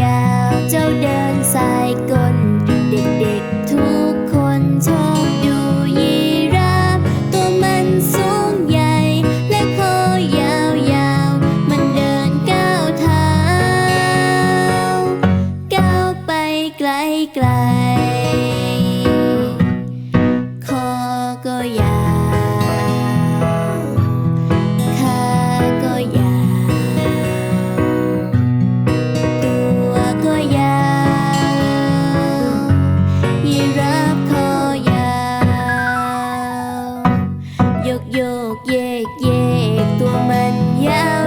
ยาวเจ้าเดินสายกลเด็ก giật giật dẹt dẹt tụi mình giao